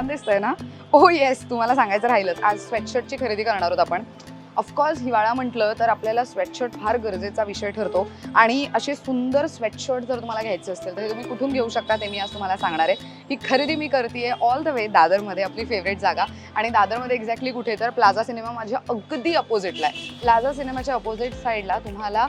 छान दिसतंय ना? Oh, ओ येस तुम्हाला सांगायचं राहिलंच. आज स्वेटशर्टची खरेदी करणार आहोत आपण. ऑफकोर्स हिवाळा म्हटलं तर आपल्याला स्वेटशर्ट फार गरजेचा विषय ठरतो. आणि असे सुंदर स्वेटशर्ट जर तुम्हाला घ्यायचे असतील तर हे तुम्ही कुठून घेऊ शकता ते मी आज तुम्हाला सांगणार आहे. ही खरेदी मी करते ऑल द वे दादरमध्ये आपली फेवरेट जागा. आणि दादरमध्ये एक्झॅक्टली कुठे तर प्लाझा सिनेमा माझ्या अगदी अपोजिटला आहे. प्लाझा सिनेमाच्या अपोजिट साईडला तुम्हाला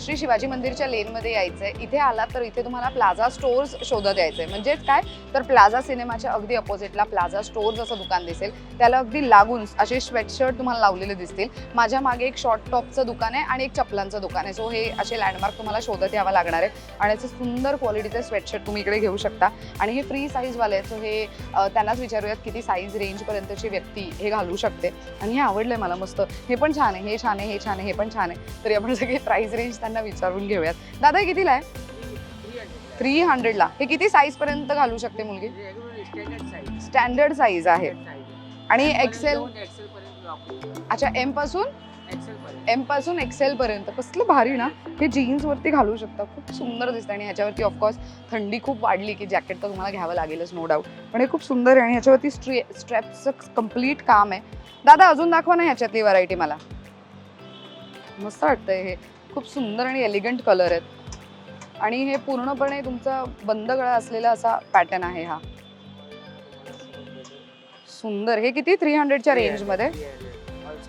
श्री शिवाजी मंदिरच्या लेनमध्ये यायचं आहे इथे आलात तर इथे तुम्हाला प्लाझा स्टोअर्स शोधत यायचं आहे म्हणजेच काय? तर प्लाझा सिनेमाच्या अगदी अपोजिटला प्लाझा स्टोर्स असं दुकान दिसेल. त्याला अगदी लागून असे स्वेटशर्ट तुम्हाला लावलेले दिसतील. माझ्या मागे एक शॉर्ट टॉपचं दुकान आहे आणि एक चपलांचं दुकान आहे. सो हे असे लँडमार्क तुम्हाला शोधत यावं लागणार आहे. आणि याचे सुंदर क्वालिटीचे स्वेटशर्ट तुम्ही इकडे घेऊ शकता. आणि हे फ्री साईजवाले आहेत. सो हे त्यांनाच विचारूयात किती साईज रेंजपर्यंतची व्यक्ती हे घालू शकते. आणि हे आवडलंय मला मस्त. हे पण छान आहे. हे छान आहे. हे छान आहे. हे पण छान आहे. तरी आपण सगळे प्राईज रेंज त्यांना विचारून घेऊयात. दादा हे कितीला आहे? थ्री हंड्रेडला हे किती साईज पर्यंत घालू शकते मुलगी? स्टँडर्ड साईज आहे. आणि एक्सेल अच्छा एमपासून? एमपासून एक्सेल पर्यंत. कसलं भारी ना. हे जीन्स वरती घालू शकता. खूप सुंदर दिसतं आणि ह्याच्यावरती ऑफकोर्स थंडी खूप वाढली की जॅकेट तर तुम्हाला घ्यावं लागेलच नो डाऊट पण हे खूप सुंदर आहे आणि ह्याच्यावरती स्ट्रे स्ट्रॅपचं कंप्लीट काम आहे. दादा अजून दाखवा ना ह्याच्यातली व्हरायटी मला. मस्त वाटतंय हे. खूप सुंदर आणि एलिगंट कलर आहेत. आणि हे पूर्णपणे तुमचा बंद गळा असलेला असा पॅटर्न आहे हा. सुंदर. हे किती? थ्री हंड्रेडच्या रेंजमध्ये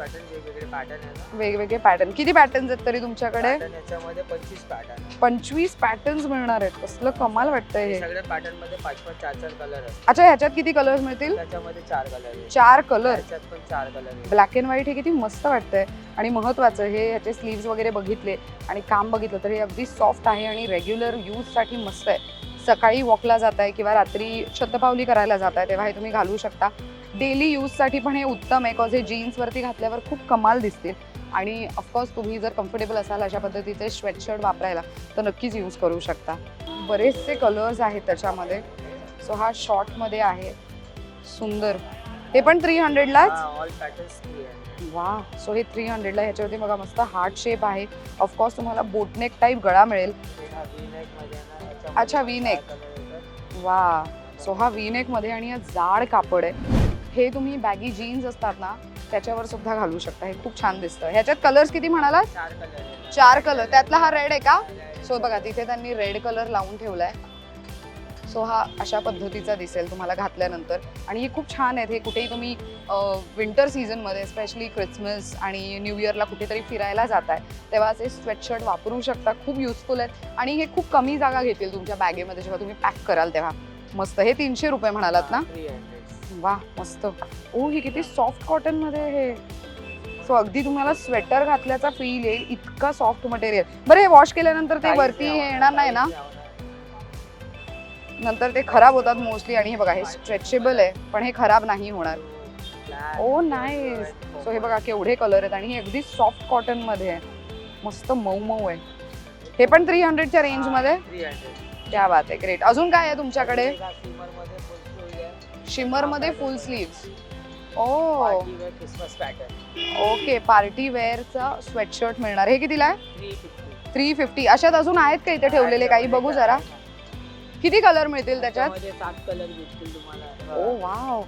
पॅटर्न वेगवेगळे पॅटर्न आहे ना. वेगवेगळे पॅटर्न किती पॅटर्न्स आहेत तरी तुमच्याकडे? Pattern याच्यामध्ये पंचवीस पॅटर्न पंचवीस पॅटर्न्स मिळणार आहेत. कसलं कमाल वाटतंय हे. सगळ्या पॅटर्नमध्ये पाच पाच चार चार कलर असतात. अच्छा ह्याच्यात किती कलर्स मिळतील? त्याच्यामध्ये चार कलर चार कलर त्याच्यात पण चार कलर ब्लॅक अँड व्हाईट हे किती मस्त वाटतंय. आणि महत्वाचं हे ह्याचे स्लीव्स वगैरे बघितले आणि काम बघितलं तर हे अगदी सॉफ्ट आहे आणि रेग्युलर यूजसाठी मस्त आहे. सकाळी वॉकला जात आहे किंवा रात्री शतपावली करायला जात आहे तेव्हा हे तुम्ही घालू शकता. डेली यूजसाठी पण हे उत्तम आहे कॉज हे जीन्सवरती घातल्यावर खूप कमाल दिसतील. आणि ऑफकोर्स तुम्ही जर कम्फर्टेबल असाल अशा पद्धतीचे स्वेटशर्ट वापरायला तर नक्कीच यूज करू शकता. बरेचसे कलर्स आहेत त्याच्यामध्ये. सो हा शॉर्टमध्ये आहे. सुंदर. हे पण थ्री हंड्रेडलाच वा सो हे थ्री हंड्रेडला ह्याच्यावरती बघा मस्त हार्ट शेप आहे. ऑफकोर्स तुम्हाला बोटनेक टाईप गळा मिळेल. अच्छा, V-neck. वा सो हा वीनेकमध्ये आणि हा जाड कापड आहे. हे तुम्ही बॅगी जीन्स असतात ना त्याच्यावर सुद्धा घालू शकता. हे खूप छान दिसतं. ह्याच्यात कलर्स किती म्हणाला चार कलर आहे. त्यातला हा रेड आहे का? सो बघा तिथे त्यांनी रेड कलर लावून ठेवलाय. सो हा अशा पद्धतीचा दिसेल तुम्हाला घातल्यानंतर. आणि हे खूप छान आहेत. हे कुठेही तुम्ही विंटर सीझनमध्ये स्पेशली क्रिसमस आणि न्यू इयरला कुठेतरी फिरायला जाताय तेव्हा असे स्वेटशर्ट वापरू शकता. खूप युजफुल आहेत. आणि हे खूप कमी जागा घेतील तुमच्या बॅगेमध्ये जेव्हा तुम्ही पॅक कराल तेव्हा. मस्त. हे तीनशे रुपये म्हणालात ना? वा मस्त. ओ ही किती सॉफ्ट कॉटनमध्ये हे. सो अगदी तुम्हाला स्वेटर घातल्याचा फील येईल इतका सॉफ्ट मटेरियल बरं हे वॉश केल्यानंतर ते वरती येणार नाही ना? नंतर ते खराब होतात मोस्टली आणि हे बघा हे स्ट्रेचेबल आहे पण हे खराब नाही होणार. ओ नाही सो हे बघा केवढे कलर आहेत आणि हे अगदी सॉफ्ट कॉटनमध्ये आहे. मस्त मऊ मऊ आहे. हे पण थ्री हंड्रेडच्या रेंजमध्ये? थ्री हंड्रेड क्या बात आहे. ग्रेट अजून काय आहे तुमच्याकडे? शिमरमध्ये full sleeves oh Christmas pattern okay party वेअरचा sweatshirt मिळणार. हे कितीला आहे? थ्री फिफ्टी थ्री फिफ्टी अशात अजून आहेत का इथे ठेवलेले काही? बघू जरा. किती कलर मिळतील त्याच्यात? त्याच्यामध्ये सात कलर भेटतील तुम्हाला. ओ वाव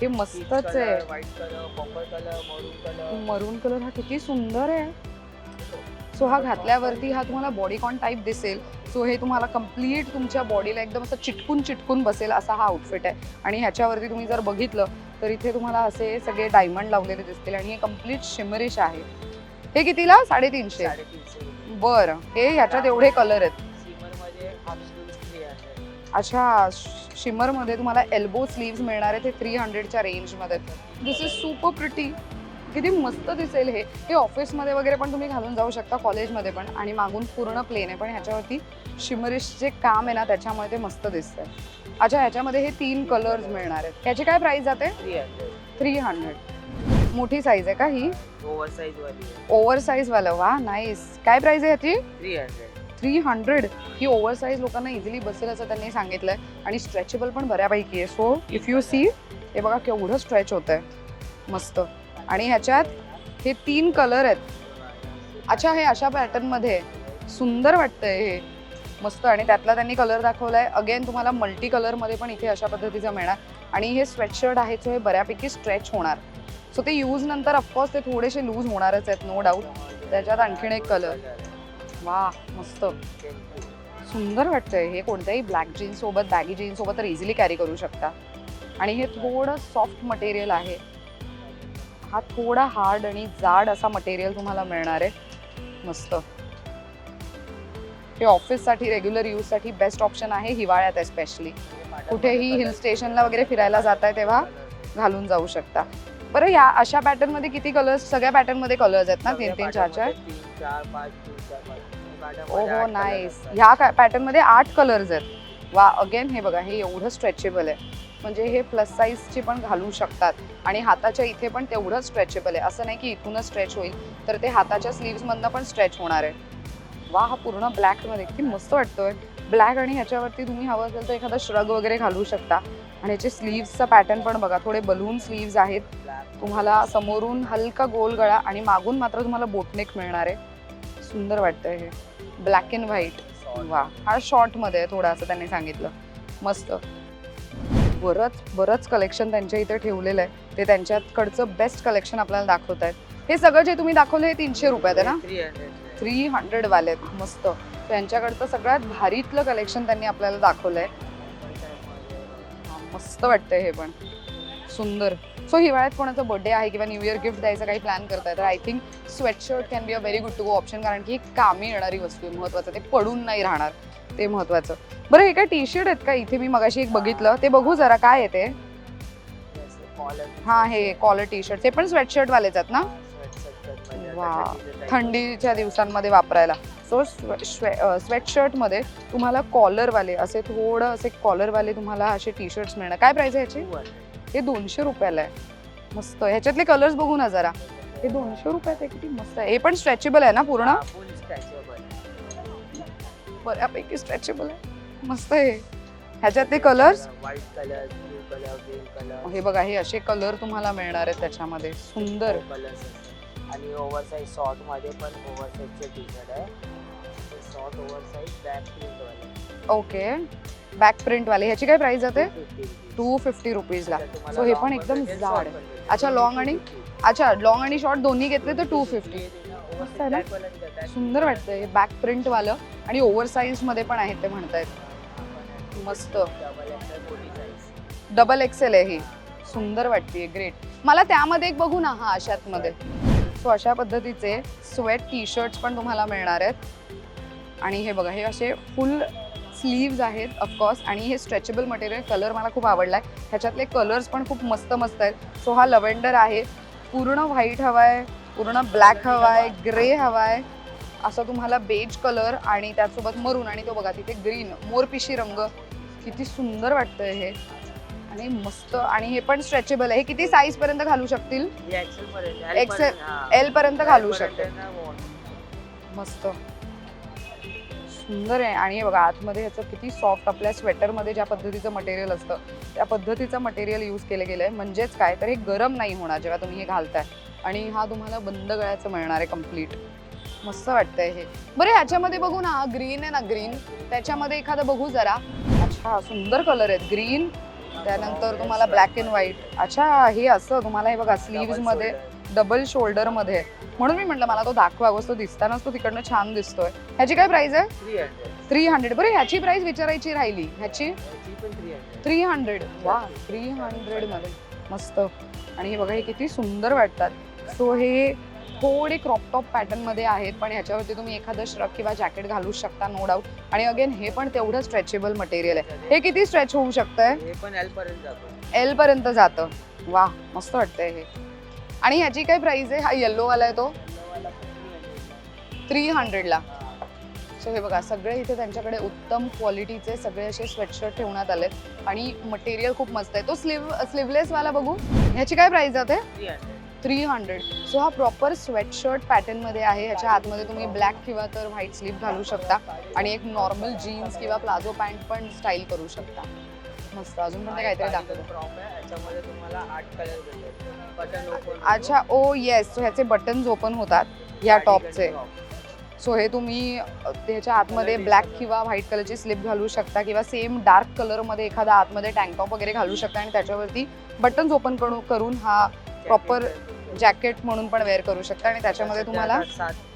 हे मस्तच आहे. White colour purple colour maroon colour maroon colour हा किती सुंदर आहे. सो हा घातल्यावरती हा तुम्हाला बॉडीकॉन टाईप दिसेल. सो हे तुम्हाला कंप्लीट तुमच्या बॉडीला एकदम असं चिटकून चिटकून बसेल असा हा आउटफिट आहे. आणि ह्याच्यावरती तुम्ही जर बघितलं तर इथे तुम्हाला असे सगळे डायमंड लावलेले दिसतील आणि हे कंप्लीट शिमरिश आहे. हे कितीला? साडेतीनशे. बरं. हे ह्याच्यात एवढे कलर आहेत. अच्छा शिमरमध्ये तुम्हाला एल्बो स्लीव्स मिळणार आहे ते थ्री हंड्रेडच्या रेंजमध्ये दिस इज सुपर प्रिटी किती मस्त दिसेल हे. हे ऑफिसमध्ये वगैरे पण तुम्ही घालून जाऊ शकता कॉलेजमध्ये पण. आणि मागून पूर्ण प्लेन आहे पण ह्याच्यावरती शिमरिश जे काम आहे ना त्याच्यामुळे ते मस्त दिसतंय. अच्छा ह्याच्यामध्ये हे तीन कलर्स मिळणार आहेत. ह्याची काय प्राइस जाते? थ्री हंड्रेड मोठी साईज आहे का ही? ओव्हर साईज वाली. आहे ओव्हर वा नाईस काय प्राइस आहे ह्याची? थ्री हंड्रेड थ्री हंड्रेड ही ओव्हर साईज लोकांना इझिली बसेल असं त्यांनी सांगितलंय. आणि स्ट्रेचेबल पण बऱ्यापैकी आहे. सो इफ यू सी हे बघा केवढं स्ट्रेच होत आहे मस्त. आणि ह्याच्यात हे तीन कलर आहेत. अच्छा हे अशा पॅटर्नमध्ये सुंदर वाटतंय हे. मस्त. आणि त्यातला त्यांनी कलर दाखवलाय. अगेन तुम्हाला मल्टी कलरमध्ये पण इथे अशा पद्धतीचा मिळणार. आणि हे स्वेटशर्ट आहे सो हे बऱ्यापैकी स्ट्रेच होणार. सो ते यूज नंतर ऑफकोर्स ते थोडेसे लूज होणारच आहेत नो डाऊट त्याच्यात आणखीन एक कलर वा मस्त. सुंदर वाटतंय. हे कोणत्याही ब्लॅक जीन्स सोबत बॅगी जीन्स सोबत तर इझिली कॅरी करू शकता. आणि हे थोडं सॉफ्ट मटेरियल आहे. हा थोडा हार्ड आणि जाड असा मटेरियल तुम्हाला मिळणार आहे. मस्त. हे ऑफिससाठी रेग्युलर यूजसाठी बेस्ट ऑप्शन आहे हिवाळ्यात एस्पेशली कुठेही हिल स्टेशनला वगैरे फिरायला जात आहे तेव्हा घालून जाऊ शकता. बरं या अशा पॅटर्नमध्ये किती कलर्स सगळ्या पॅटर्नमध्ये कलर्स आहेत ना? तीन तीन चार चार? ओ हो ओहो नाईस ह्या पॅटर्नमध्ये आठ कलर्स आहेत. वा अगेन हे बघा हे एवढं स्ट्रेचेबल आहे. म्हणजे हे प्लस साईजची पण घालू शकतात. आणि हाताच्या इथे पण तेवढं स्ट्रेचेबल आहे. असं नाही की इथूनच स्ट्रेच होईल तर ते हाताच्या स्लीव्समधनं पण स्ट्रेच होणार आहे. वा हा पूर्ण ब्लॅकमध्ये किती मस्त वाटतोय. ब्लॅक आणि ह्याच्यावरती तुम्ही हवं असेल तर एखादा श्रग वगैरे घालू शकता. आणि याचे स्लीव्सचा पॅटर्न पण बघा. थोडे बलून स्लीव्स आहेत. तुम्हाला समोरून हलका गोल गळा आणि मागून मात्र तुम्हाला बोटनेक मिळणार आहे. सुंदर वाटतंय हे. ब्लॅक अँड व्हाईट वा. हा शॉर्टमध्ये आहे थोडा असं त्यांनी सांगितलं. मस्त. बरंच बरंच कलेक्शन त्यांच्या इथे ठेवलेलं आहे. ते त्यांच्याकडचं बेस्ट कलेक्शन आपल्याला दाखवत आहेत. हे सगळं जे तुम्ही दाखवलं हे तीनशे रुपयात आहे ना? थ्री हंड्रेड वाले आहेत. मस्त. त्यांच्याकडचं सगळ्यात भारीतलं कलेक्शन त्यांनी आपल्याला दाखवलंय. हा, मस्त वाटतंय हे पण. सुंदर. सो हिवाळ्यात कोणाचा बर्थडे आहे किंवा न्यू इयर गिफ्ट द्यायचा काही प्लॅन करताय तर I think sweatshirt can be a very good to go option कारण की कामी येणारी वस्तू आहे महत्वाचं. ते पडून नाही राहणार. ते महत्वाचं. बरं हे काय टी शर्ट आहेत का? इथे मी मगाशी एक बघितलं. ते बघू जरा काय आहे ते? हा हे कॉलर टी शर्ट ते पण स्वेटशर्ट वालेच आहेत ना? वा. थंडीच्या दिवसांमध्ये वापरायला. सो स्वेटशर्टमध्ये तुम्हाला कॉलरवाले असे थोडं असे कॉलरवाले तुम्हाला असे टी शर्ट्स मिळणार. काय प्राइस आहे ह्याची? हे दोनशे रुपयाला आहे. मस्त. ह्याच्यातले कलर्स बघू ना जरा. हे दोनशे रुपयात आहे किती मस्त आहे. हे पण स्ट्रेचेबल आहे ना पूर्ण? बऱ्यापैकी स्ट्रेचेबल आहे. मस्त आहे. ह्याच्यातले colours white colour blue colour green colour हे बघा हे असे कलर तुम्हाला मिळणार आहेत त्याच्यामध्ये. सुंदर. कलर्स आणि ओव्हर साईज शॉर्टमध्ये पण ओव्हर साईजचे टी शर्ट आहे शॉर्ट बॅक प्रिंट वाले. ओके बॅक प्रिंट वाले. ह्याची काय प्राइस जाते? 250 टू फिफ्टी रुपीजला So हे पण एकदम जाड आहे. अच्छा, long आणि- 250. अच्छा लॉंग आणि शॉर्ट दोन्ही घेतले तर टू फिफ्टी मस्त आहे ना? आहे, सुंदर वाटतंय. हे बॅक प्रिंट वालं आणि ओव्हर साईजमध्ये पण आहेत ते म्हणतायत. मस्त. डबल एक्सेल आहे ही. सुंदर वाटते ग्रेट मला त्यामध्ये एक बघू ना हा अशात मध्ये सो अशा पद्धतीचे स्वेट टी शर्ट्स पण तुम्हाला मिळणार आहेत. आणि हे बघा हे असे फुल स्लीव्ज आहेत ऑफकोर्स आणि हे स्ट्रेचेबल मटेरियल कलर मला खूप आवडला आहे ह्याच्यातले कलर्स पण खूप मस्त मस्त आहेत. सो हा लव्हेंडर आहे. पूर्ण व्हाईट हवा आहे पूर्ण ब्लॅक हवाय ग्रे हवाय. असं तुम्हाला बेज कलर आणि त्यासोबत मरून आणि तो बघा तिथे ग्रीन मोरपिशी रंग. किती सुंदर वाटतंय हे. आणि मस्त आणि हे पण स्ट्रेचेबल आहे. हे किती साईज पर्यंत घालू शकतील? हा. एल पर्यंत घालू शकते. मस्त. सुंदर आहे. आणि हे बघा आतमध्ये ह्याचं किती सॉफ्ट आपल्या स्वेटरमध्ये ज्या पद्धतीचं मटेरियल असतं त्या पद्धतीचं मटेरियल यूज केलं गेलं आहे म्हणजेच काय? तर हे गरम नाही होणार जेव्हा तुम्ही हे घालताय. आणि हा तुम्हाला बंद गळ्याचं मिळणार आहे कंप्लीट मस्त वाटतंय हे. बरं ह्याच्यामध्ये बघू ना ग्रीन आहे ना ग्रीन त्याच्यामध्ये एखादं बघू जरा. अच्छा सुंदर कलर आहेत. ग्रीन त्यानंतर तुम्हाला ब्लॅक अँड व्हाईट अच्छा हे असं तुम्हाला हे बघा स्लीव्समध्ये डबल शोल्डरमध्ये. म्हणून मी म्हटलं मला तो दाखवा. तो दिसतानाच तो तिकडनं छान दिसतोय. ह्याची काय प्राइस आहे? थ्री हंड्रेड बरं ह्याची प्राइस विचारायची राहिली. ह्याची? थ्री हंड्रेड वा थ्री हंड्रेडमध्ये. मस्त. आणि हे बघा हे किती सुंदर वाटतात. सो हे थोडे क्रॉपटॉप पॅटर्नमध्ये आहेत पण ह्याच्यावरती तुम्ही एखादं श्रग किंवा जॅकेट घालू शकता नो डाऊट आणि अगेन हे पण तेवढं स्ट्रेचेबल मटेरियल आहे. हे किती स्ट्रेच होऊ शकतंय? हे पण एल पर्यंत जातो. एल पर्यंत जातं. वा मस्त वाटतंय हे. आणि ह्याची काय प्राइस आहे? हा येल्लो वाला आहे तो? वाला पण 300 ला. थ्री हंड्रेडला. सो हे बघा सगळे इथे त्यांच्याकडे उत्तम क्वालिटीचे सगळे असे स्वेटशर्ट ठेवण्यात आलेत. आणि मटेरियल खूप मस्त आहे. तो स्लीव स्लीवलेस वाला बघू. ह्याची काय प्राइस जाते 300. Three hundred. सो हा प्रॉपर स्वेटशर्ट पॅटर्नमध्ये आहे. ह्याच्या आतमध्ये तुम्ही ब्लॅक किंवा तर व्हाईट स्लीव घालू शकता. आणि एक नॉर्मल जीन्स किंवा प्लाझो पॅन्ट पण स्टाईल करू शकता. मस्त. अजून पण ते काहीतरी ओपन अच्छा. ओ येस सो ह्याचे बटन्स ओपन होतात. ह्या टॉपचे सो हे तुम्ही त्याच्या आतमध्ये ब्लॅक किंवा व्हाईट कलरची स्लिप घालू शकता किंवा सेम डार्क कलरमध्ये एखादा आतमध्ये टँक टॉप वगैरे घालू शकता आणि त्याच्यावरती बटन्स ओपन करून हा proper जॅकेट म्हणून पण वेअर करू शकता आणि त्याच्यामध्ये तुम्हाला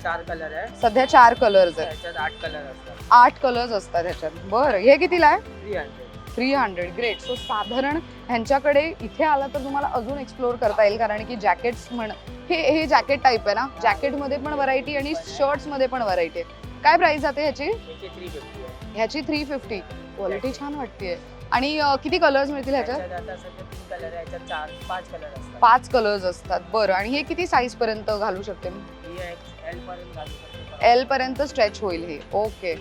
चार कलर आहे सध्या चार कलर्स आहेत. आठ कलर असतात. आठ कलर्स असतात ह्याच्यात. बरं हे कितीला आहे? Three hundred three hundred great so साधारण ह्यांच्याकडे इथे आला तर तुम्हाला अजून एक्सप्लोर करता येईल कारण की जॅकेट्स म्हण हे हे जॅकेट टाईप आहे ना? जॅकेटमध्ये पण व्हरायटी आणि शर्ट्समध्ये पण व्हरायटी आहे काय प्राइस जाते ह्याची? ह्याची थ्री फिफ्टी क्वालिटी छान वाटते आणि अं, किती कलर्स मिळतील ह्याच्यात? त्याच्यात आता सध्या तीन कलर आहे याच्यात चार पाच कलर असतात. पाच कलर्स असतात बरं. आणि हे किती साईज पर्यंत घालू शकते ही एल पर्यंत घालू शकतो. एल पर्यंत स्ट्रेच होईल हे. ओके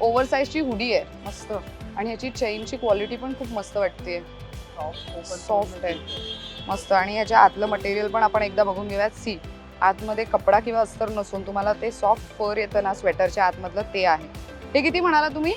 ओव्हर साईजची हुडी आहे. मस्त. आणि ह्याची चेनची क्वालिटी पण खूप मस्त वाटते सॉफ्ट Soft आहे. मस्त. आणि ह्याच्या आतलं मटेरियल पण आपण एकदा बघून घेऊयात. सी आतमध्ये कपडा किंवा अस्तर नसून तुम्हाला ते सॉफ्ट फर येतं ना स्वेटरच्या आतमधलं ते आहे. हे किती म्हणाला तुम्ही?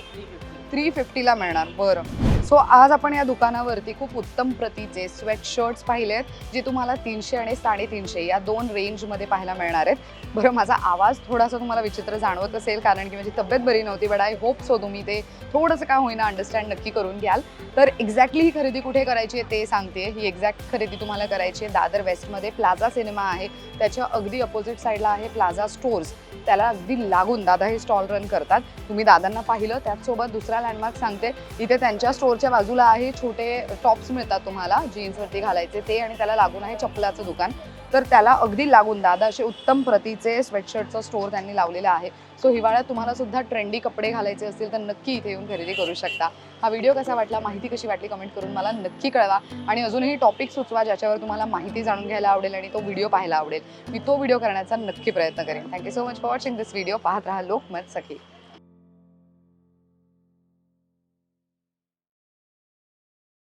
थ्री फिफ्टीला मिळणार. बरं. सो आज आपण या दुकानावरती खूप उत्तम प्रतीचे स्वेट शर्ट्स पाहिले आहेत जे तुम्हाला तीनशे आणि साडेतीनशे या दोन रेंजमध्ये पाहायला मिळणार आहेत. बरं माझा आवाज थोडासा तुम्हाला विचित्र जाणवत असेल कारण की माझी तब्येत बरी नव्हती बट आय होप सो तुम्ही ते थोडंसं काय होईना अंडरस्टँड नक्की करून घ्याल. तर एक्झॅक्टली ही खरेदी कुठे करायची आहे ते सांगते. ही एक्झॅक्ट खरेदी तुम्हाला करायची आहे दादर वेस्टमध्ये. प्लाझा सिनेमा आहे त्याच्या अगदी अपोजिट साईडला आहे प्लाझा स्टोर्स. त्याला अगदी लागून दादा हे स्टॉल रन करतात. तुम्ही दादांना पाहिलं त्याचसोबत दुसरा लँडमार्क सांगते. इथे त्यांच्या स्टोअरच्या बाजूला आहे छोटे टॉप्स मिळतात तुम्हाला जीन्सवरती घालायचे ते आणि त्याला लागून आहे चपलाचं दुकान. तर त्याला अगदी लागून दादा असे उत्तम प्रतीचे स्वेटशर्टचं स्टोअर त्यांनी लावलेलं आहे. सो हिवाळ्यात तुम्हाला सुद्धा ट्रेंडी कपडे घालायचे असतील तर नक्की इथे येऊन खरेदी करू शकता. हा व्हिडिओ कसा वाटला माहिती कशी वाटली कमेंट करून मला नक्की कळवा. आणि अजूनही टॉपिक सुचवा ज्याच्यावर तुम्हाला माहिती जाणून घ्यायला आवडेल आणि तो व्हिडिओ पाहायला आवडेल. मी तो व्हिडिओ करण्याचा नक्की प्रयत्न करेन. Thank you so much for watching this video पाहत राहा लोकमत सखी.